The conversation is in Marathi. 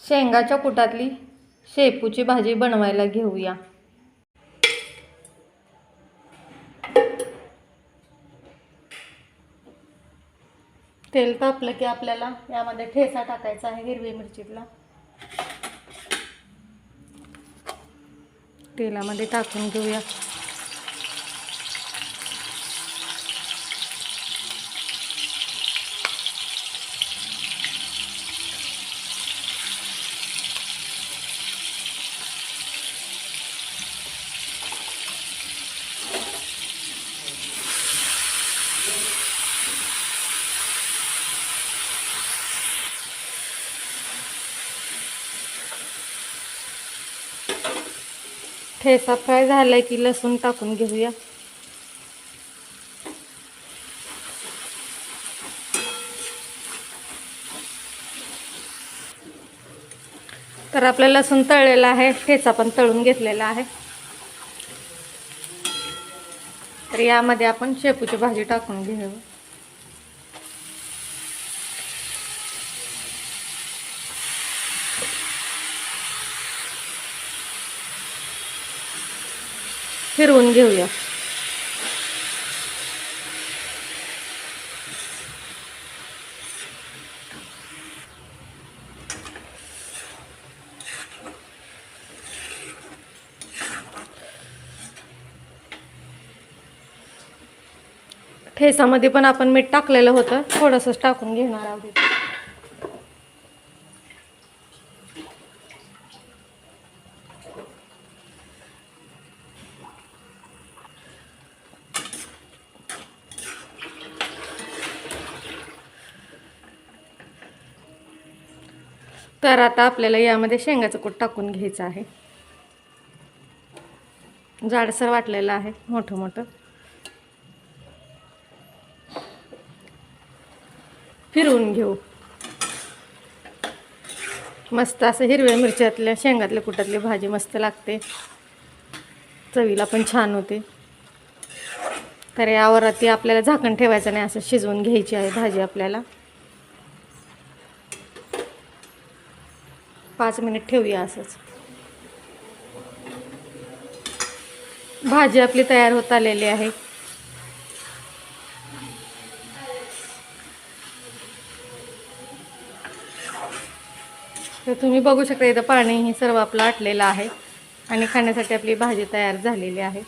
शेंगाच्या कुटातली शेपूची भाजी बनवायला घेऊया. तेल तापलं की आपल्याला यामध्ये ठेसा टाकायचा आहे हिरवी मिरचीतला. तेलामध्ये टाकून घेऊया. ठेसा फ्राय झालाय की लसूण टाकून घेऊया. तर आपला लसूण तळलेला आहे ठेचा पण तळून घेतलेला आहे. तर यामध्ये आपण शेपूची भाजी टाकून घेऊ. फिरवून घेऊया. ठेसामध्ये पण आपण मीठ टाकलेलं होतं. थोडंसंच टाकून घेणार आहोत. तर आता आपल्याला यामध्ये शेंगाचं कूट टाकून घ्यायचं आहे. जाडसर वाटलेलं आहे मोठं मोठं. फिरवून घेऊ. मस्त असं हिरव्या मिरच्यातल्या शेंगातल्या कुटातली भाजी मस्त लागते. चवीला पण छान होते. तर यावर ती आपल्याला झाकण ठेवायचं नाही असं शिजवून घ्यायची आहे भाजी आपल्याला. पाच मिनिट ठेवूया असंच. भाजी आपली तयार होत आलेली आहे. तर तुम्ही बघू शकता इथं पाणी हे सर्व आपलं आटलेलं आहे आणि खाण्यासाठी आपली भाजी तयार झालेली आहे.